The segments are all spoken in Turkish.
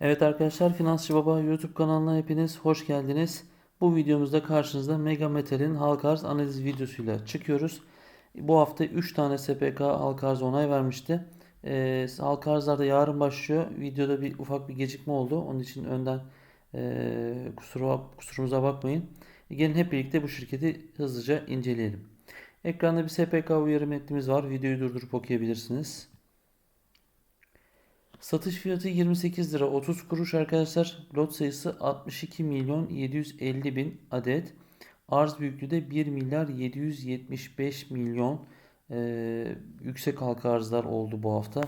Evet arkadaşlar Finansçı Baba YouTube kanalına hepiniz hoş geldiniz. Bu videomuzda karşınızda Mega Metal'in halka arz analiz videosuyla çıkıyoruz. Bu hafta 3 tane SPK halka arz onay vermişti. Ee, halka arzlarda yarın başlıyor. Videoda bir ufak bir gecikme oldu. Onun için önden e, kusura, kusurumuza bakmayın. Gelin hep birlikte bu şirketi hızlıca inceleyelim. Ekranda bir SPK uyarı metnimiz var. Videoyu durdurup okuyabilirsiniz. Satış fiyatı 28 lira 30 kuruş arkadaşlar. Lot sayısı 62 milyon 750 bin adet. Arz büyüklüğü de 1 milyar 775 milyon. Ee, yüksek halka arzlar oldu bu hafta.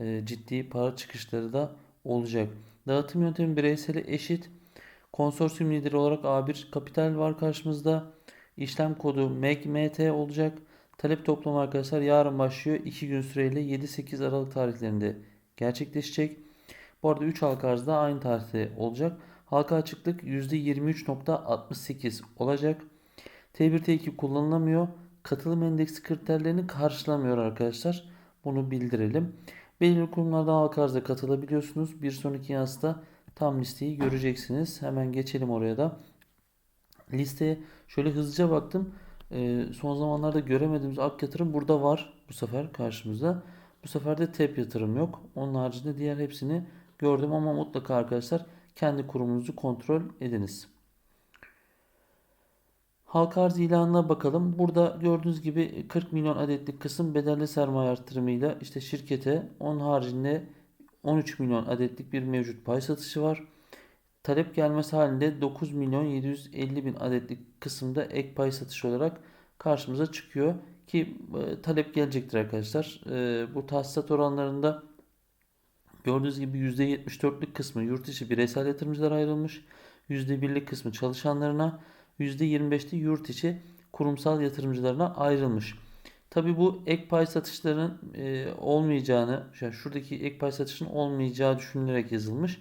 Ee, ciddi para çıkışları da olacak. Dağıtım yöntemi bireysele eşit. Konsorsiyum lideri olarak A1 Kapital var karşımızda. İşlem kodu MEGMT olacak. Talep toplamı arkadaşlar yarın başlıyor. 2 gün süreyle 7-8 Aralık tarihlerinde gerçekleşecek. Bu arada 3 halka arz da aynı tarihte olacak. Halka açıklık %23.68 olacak. T1 T2 kullanılamıyor. Katılım endeksi kriterlerini karşılamıyor arkadaşlar. Bunu bildirelim. Belirli kurumlardan halka arza katılabiliyorsunuz. Bir sonraki yazda tam listeyi göreceksiniz. Hemen geçelim oraya da. Listeye şöyle hızlıca baktım. Ee, son zamanlarda göremediğimiz ak yatırım burada var bu sefer karşımızda. Bu sefer de TEP yatırım yok. Onun haricinde diğer hepsini gördüm ama mutlaka arkadaşlar kendi kurumunuzu kontrol ediniz. Halka arz ilanına bakalım. Burada gördüğünüz gibi 40 milyon adetlik kısım bedelli sermaye artırımıyla işte şirkete onun haricinde 13 milyon adetlik bir mevcut pay satışı var. Talep gelmesi halinde 9 milyon 750 bin adetlik kısımda ek pay satışı olarak karşımıza çıkıyor. Ki e, talep gelecektir arkadaşlar. E, bu tahsisat oranlarında gördüğünüz gibi %74'lük kısmı yurt içi bireysel yatırımcılara ayrılmış. %1'lik kısmı çalışanlarına, %25'te yurt içi kurumsal yatırımcılarına ayrılmış. Tabi bu ek pay satışlarının e, olmayacağını, yani şuradaki ek pay satışın olmayacağı düşünülerek yazılmış.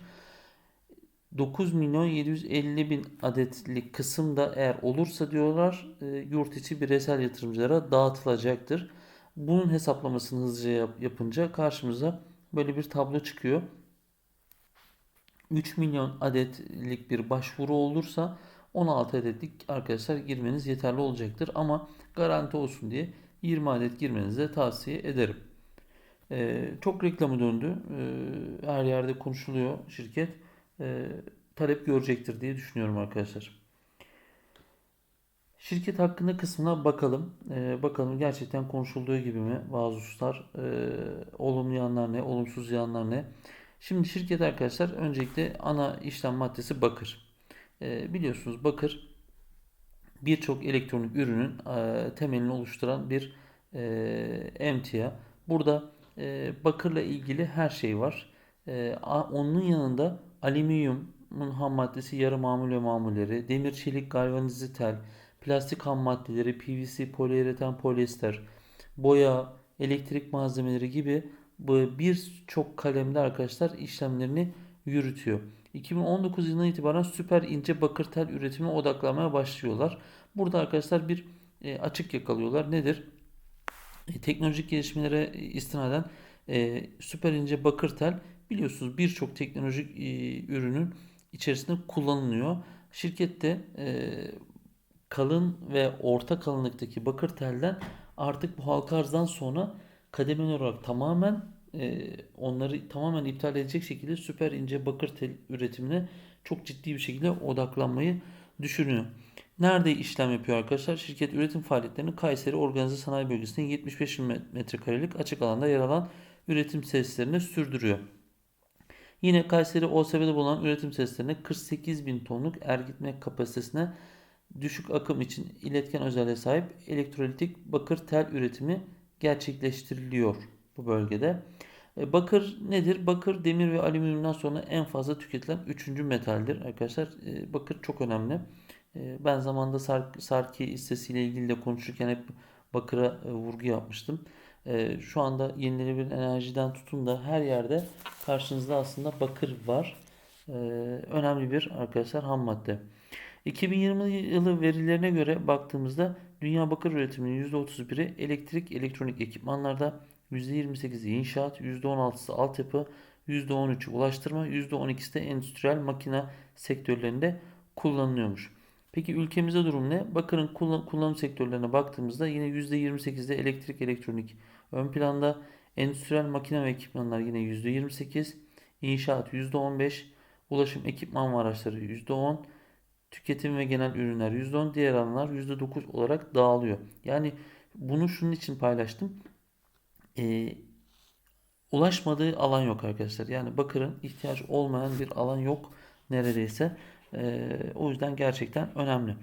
9 milyon 750 bin adetlik kısımda eğer olursa diyorlar e, yurt içi bireysel yatırımcılara dağıtılacaktır. Bunun hesaplamasını hızlıca yap, yapınca karşımıza böyle bir tablo çıkıyor. 3 milyon adetlik bir başvuru olursa 16 adetlik arkadaşlar girmeniz yeterli olacaktır. Ama garanti olsun diye 20 adet girmenizi de tavsiye ederim. Ee, çok reklamı döndü. Ee, her yerde konuşuluyor şirket e, talep görecektir diye düşünüyorum arkadaşlar. Şirket hakkında kısmına bakalım. E, bakalım gerçekten konuşulduğu gibi mi bazı hususlar e, olumlu yanlar ne, olumsuz yanlar ne. Şimdi şirket arkadaşlar öncelikle ana işlem maddesi bakır. E, biliyorsunuz bakır birçok elektronik ürünün e, temelini oluşturan bir e, emtia. Burada e, bakırla ilgili her şey var. E, onun yanında alüminyumun ham maddesi yarı mamul ve mamulleri, demir çelik galvanize tel, plastik ham maddeleri, PVC, poliüreten, polyester, boya, elektrik malzemeleri gibi birçok kalemde arkadaşlar işlemlerini yürütüyor. 2019 yılından itibaren süper ince bakır tel üretimine odaklanmaya başlıyorlar. Burada arkadaşlar bir e, açık yakalıyorlar. Nedir? E, teknolojik gelişmelere istinaden e, süper ince bakır tel biliyorsunuz birçok teknolojik e, ürünün içerisinde kullanılıyor. Şirkette e, kalın ve orta kalınlıktaki bakır telden artık bu halka arzdan sonra kademeli olarak tamamen e, onları tamamen iptal edecek şekilde süper ince bakır tel üretimine çok ciddi bir şekilde odaklanmayı düşünüyor. Nerede işlem yapıyor arkadaşlar? Şirket üretim faaliyetlerini Kayseri Organize Sanayi Bölgesi'nin 75 metrekarelik açık alanda yer alan üretim tesislerine sürdürüyor. Yine Kayseri OSB'de bulunan üretim tesislerine 48 bin tonluk ergitme kapasitesine düşük akım için iletken özelliğe sahip elektrolitik bakır tel üretimi gerçekleştiriliyor bu bölgede. E, bakır nedir? Bakır demir ve alüminyumdan sonra en fazla tüketilen üçüncü metaldir arkadaşlar. E, bakır çok önemli. E, ben zamanında Sarki hissesiyle ilgili de konuşurken hep bakıra vurgu yapmıştım. Ee, şu anda yenilenebilir enerjiden tutun da her yerde karşınızda aslında bakır var. Ee, önemli bir arkadaşlar ham madde. 2020 yılı verilerine göre baktığımızda dünya bakır üretiminin %31'i elektrik elektronik ekipmanlarda, %28'i inşaat, %16'sı altyapı, %13'ü ulaştırma, %12'si de endüstriyel makina sektörlerinde kullanılıyormuş. Peki ülkemizde durum ne? Bakırın kullan- kullanım sektörlerine baktığımızda yine %28'de elektrik elektronik ön planda, endüstriyel makine ve ekipmanlar yine %28, inşaat %15, ulaşım ekipman ve araçları %10, tüketim ve genel ürünler %10, diğer alanlar %9 olarak dağılıyor. Yani bunu şunun için paylaştım. Ee, ulaşmadığı alan yok arkadaşlar. Yani bakırın ihtiyaç olmayan bir alan yok neredeyse. Ee, o yüzden gerçekten önemli.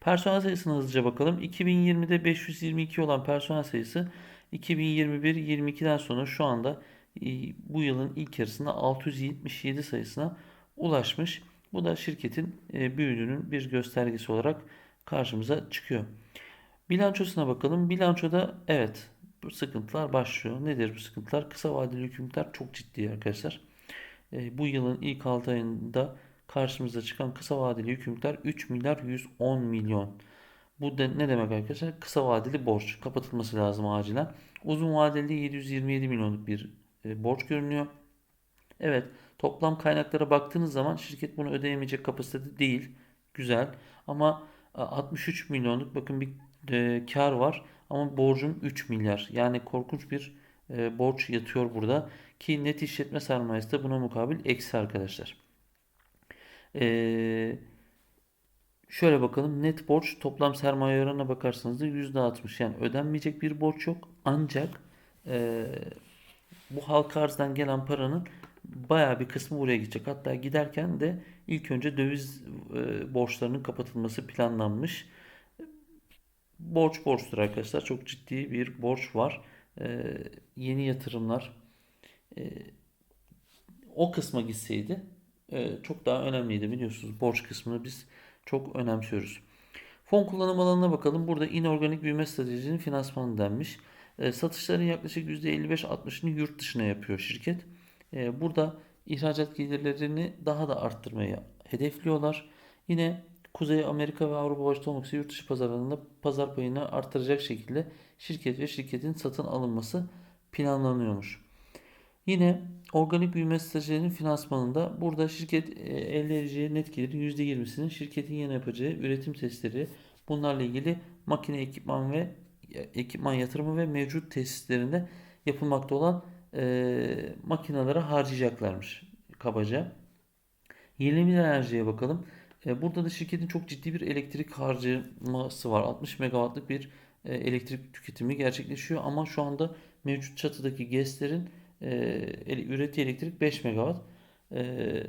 Personel sayısına hızlıca bakalım. 2020'de 522 olan personel sayısı 2021-22'den sonra şu anda e, bu yılın ilk yarısında 677 sayısına ulaşmış. Bu da şirketin e, büyüdüğünün bir göstergesi olarak karşımıza çıkıyor. Bilançosuna bakalım. Bilançoda evet bu sıkıntılar başlıyor. Nedir bu sıkıntılar? Kısa vadeli yükümlülükler çok ciddi arkadaşlar. E, bu yılın ilk 6 ayında karşımıza çıkan kısa vadeli yükümlülükler 3 milyar 110 milyon. Bu de, ne demek arkadaşlar? Kısa vadeli borç kapatılması lazım acilen. Uzun vadeli 727 milyonluk bir e, borç görünüyor. Evet, toplam kaynaklara baktığınız zaman şirket bunu ödeyemeyecek kapasitede değil. Güzel. Ama e, 63 milyonluk bakın bir e, kar var ama borcum 3 milyar. Yani korkunç bir e, borç yatıyor burada ki net işletme sermayesi de buna mukabil eksi arkadaşlar. Eee Şöyle bakalım net borç toplam sermaye oranına bakarsanız da %60 yani ödenmeyecek bir borç yok ancak e, bu halka arzdan gelen paranın baya bir kısmı buraya gidecek. Hatta giderken de ilk önce döviz e, borçlarının kapatılması planlanmış. Borç borçtur arkadaşlar çok ciddi bir borç var. E, yeni yatırımlar e, o kısma gitseydi çok daha önemliydi biliyorsunuz borç kısmını biz çok önemsiyoruz. Fon kullanım alanına bakalım. Burada inorganik büyüme stratejisinin finansmanı denmiş. E, satışların yaklaşık %55-60'ını yurt dışına yapıyor şirket. E, burada ihracat gelirlerini daha da arttırmayı hedefliyorlar. Yine Kuzey Amerika ve Avrupa başta olmak üzere yurt dışı pazarlarında pazar payını arttıracak şekilde şirket ve şirketin satın alınması planlanıyormuş. Yine organik büyüme stratejilerinin finansmanında burada şirket e, elde edeceği net gelirin %20'sinin şirketin yeni yapacağı üretim testleri bunlarla ilgili makine ekipman ve e, ekipman yatırımı ve mevcut tesislerinde yapılmakta olan e, makinelere harcayacaklarmış kabaca. Yenilenebilir enerjiye bakalım. E, burada da şirketin çok ciddi bir elektrik harcaması var. 60 megawattlık bir e, elektrik tüketimi gerçekleşiyor ama şu anda mevcut çatıdaki GES'lerin e, ürettiği elektrik 5 megawatt. E,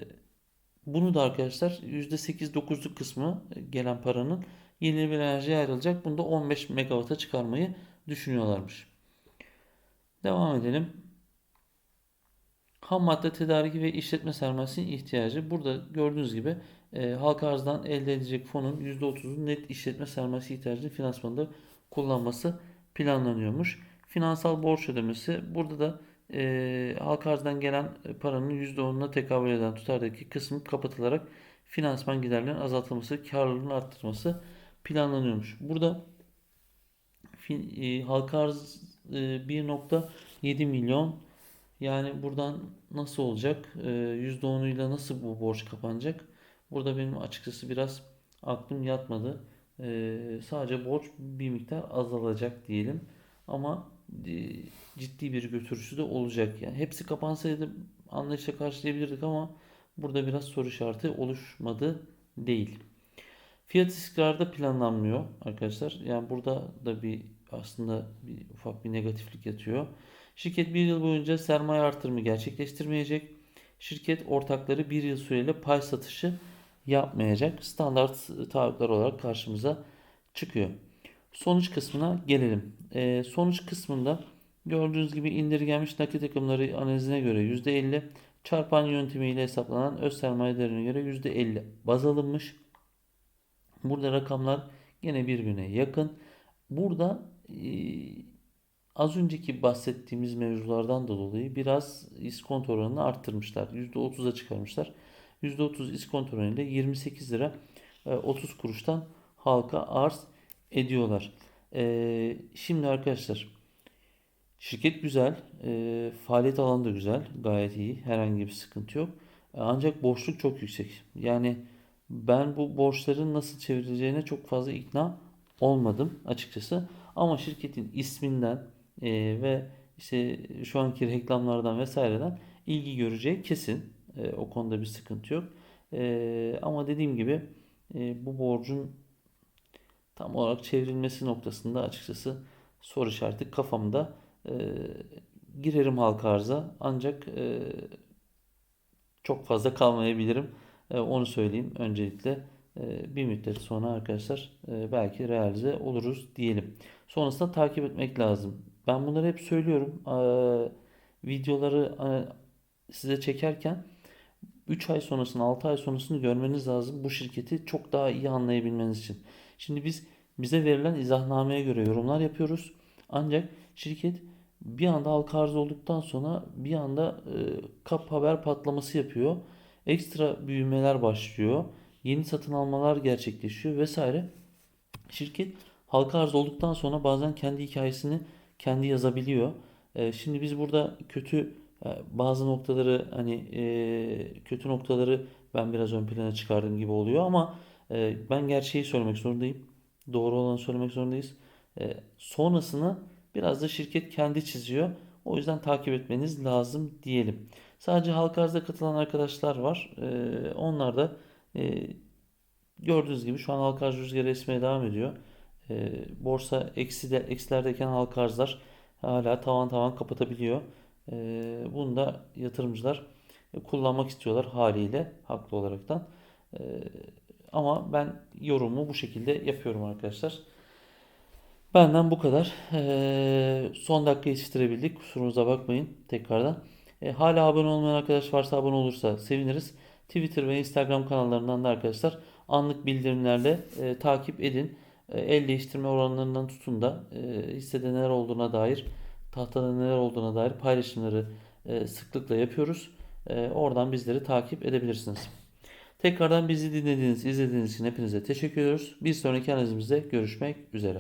bunu da arkadaşlar %8-9'luk kısmı gelen paranın yenilenebilir enerjiye ayrılacak. Bunu da 15 megawatt'a çıkarmayı düşünüyorlarmış. Devam edelim. Ham madde tedariki ve işletme sermayesinin ihtiyacı. Burada gördüğünüz gibi e, halka arzdan elde edecek fonun %30'u net işletme sermayesi ihtiyacını finansmanda kullanması planlanıyormuş. Finansal borç ödemesi. Burada da e, halka arzdan gelen paranın %10'una tekabül eden tutardaki kısmı kapatılarak finansman giderlerinin azaltılması, karlılığın arttırılması planlanıyormuş. Burada e, halka arz e, 1.7 milyon yani buradan nasıl olacak? E, %10'uyla nasıl bu borç kapanacak? Burada benim açıkçası biraz aklım yatmadı. E, sadece borç bir miktar azalacak diyelim. Ama ciddi bir götürüsü de olacak. Yani hepsi kapansaydı anlayışla karşılayabilirdik ama burada biraz soru işareti oluşmadı değil. Fiyat istikrarı da planlanmıyor arkadaşlar. Yani burada da bir aslında bir ufak bir negatiflik yatıyor. Şirket bir yıl boyunca sermaye artırımı gerçekleştirmeyecek. Şirket ortakları bir yıl süreyle pay satışı yapmayacak. Standart taahhütler olarak karşımıza çıkıyor. Sonuç kısmına gelelim. E, sonuç kısmında gördüğünüz gibi indirgenmiş nakit akımları analizine göre %50 çarpan yöntemiyle hesaplanan öz sermaye değerine göre %50 baz alınmış. Burada rakamlar yine birbirine yakın. Burada e, az önceki bahsettiğimiz mevzulardan da dolayı biraz iskonto oranını arttırmışlar. %30'a çıkarmışlar. %30 iskonto oranıyla 28 lira 30 e, kuruştan halka arz ediyorlar. Ee, şimdi arkadaşlar Şirket güzel, e, faaliyet alanı da güzel, gayet iyi, herhangi bir sıkıntı yok. E, Ancak borçluk çok yüksek. Yani ben bu borçların nasıl çevrileceğine çok fazla ikna olmadım açıkçası. Ama şirketin isminden e, ve işte şu anki reklamlardan vesaireden ilgi göreceği kesin. E, o konuda bir sıkıntı yok. E, ama dediğim gibi e, bu borcun tam olarak çevrilmesi noktasında açıkçası soru işareti kafamda. E, girerim halka arza ancak e, çok fazla kalmayabilirim. E, onu söyleyeyim öncelikle. E, bir müddet sonra arkadaşlar e, belki realize oluruz diyelim. Sonrasında takip etmek lazım. Ben bunları hep söylüyorum. E, videoları e, size çekerken 3 ay sonrasını 6 ay sonrasını görmeniz lazım bu şirketi çok daha iyi anlayabilmeniz için. Şimdi biz bize verilen izahnameye göre yorumlar yapıyoruz. Ancak şirket bir anda halka arz olduktan sonra bir anda e, kap haber patlaması yapıyor. Ekstra büyümeler başlıyor. Yeni satın almalar gerçekleşiyor vesaire. Şirket halka arz olduktan sonra bazen kendi hikayesini kendi yazabiliyor. E, şimdi biz burada kötü e, bazı noktaları hani e, kötü noktaları ben biraz ön plana çıkardığım gibi oluyor ama ben gerçeği söylemek zorundayım. Doğru olanı söylemek zorundayız. E, sonrasını biraz da şirket kendi çiziyor. O yüzden takip etmeniz lazım diyelim. Sadece halka arzda katılan arkadaşlar var. E, onlar da e, gördüğünüz gibi şu an halka arz rüzgarı esmeye devam ediyor. Borsa eksi de, eksilerdeyken halka arzlar hala tavan tavan kapatabiliyor. Bunu da yatırımcılar kullanmak istiyorlar haliyle haklı olaraktan. Ama ben yorumu bu şekilde yapıyorum arkadaşlar. Benden bu kadar. E, son dakika yetiştirebildik. Kusurumuza bakmayın tekrardan. E, hala abone olmayan arkadaş varsa abone olursa seviniriz. Twitter ve Instagram kanallarından da arkadaşlar anlık bildirimlerle e, takip edin. E, el değiştirme oranlarından tutun da e, hissede neler olduğuna dair, tahtada neler olduğuna dair paylaşımları e, sıklıkla yapıyoruz. E, oradan bizleri takip edebilirsiniz. Tekrardan bizi dinlediğiniz, izlediğiniz için hepinize teşekkür ediyoruz. Bir sonraki analizimizde görüşmek üzere.